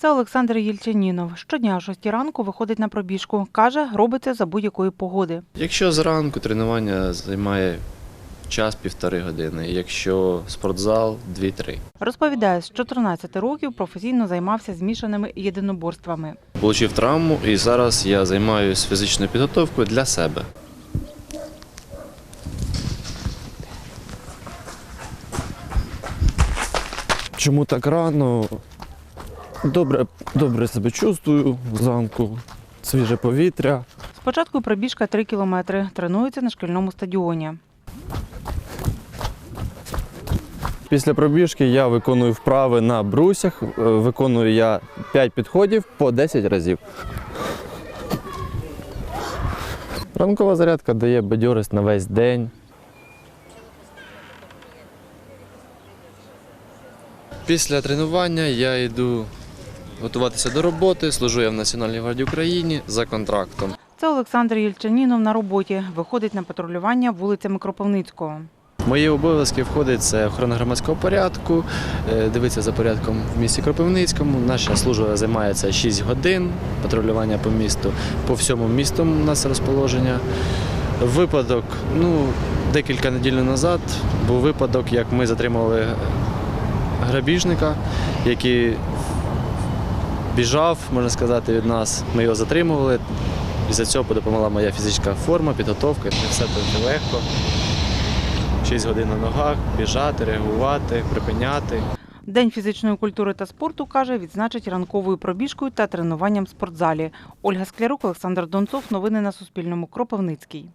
Це Олександр Єльчанінов. Щодня о 6 ранку виходить на пробіжку. Каже, робить це за будь-якої погоди. Якщо зранку тренування займає час-півтори години, якщо спортзал 2-3. Розповідає, з 14 років професійно займався змішаними єдиноборствами. Получив травму і зараз я займаюся фізичною підготовкою для себе. Чому так рано? Добре, добре себе чувствую зранку, свіже повітря. Спочатку пробіжка 3 кілометри. Тренується на шкільному стадіоні. Після пробіжки я виконую вправи на брусях. Е, Виконую я 5 підходів по 10 разів. Ранкова зарядка дає бадьорість на весь день. Після тренування я йду готуватися до роботи. Служу я в Національній гвардії України за контрактом. Це Олександр Єльчанінов на роботі. Виходить на патрулювання вулицями Кропивницького. Мої обов'язки входить це охорона громадського порядку, е, дивитися за порядком в місті Кропивницькому. Наша служба займається 6 годин патрулювання по місту. По всьому місту у нас розположення. Випадок, ну, декілька неділь назад був випадок, як ми затримали грабіжника, який біжав, можна сказати, від нас. Ми його затримували. Після цього допомогла моя фізична форма, підготовка. Не все так легко. 6 годин на ногах, біжати, реагувати, припиняти. День фізичної культури та спорту каже, відзначить ранковою пробіжкою та тренуванням в спортзалі. Ольга Склярук, Олександр Донцов. Новини на Суспільному. Кропивницький.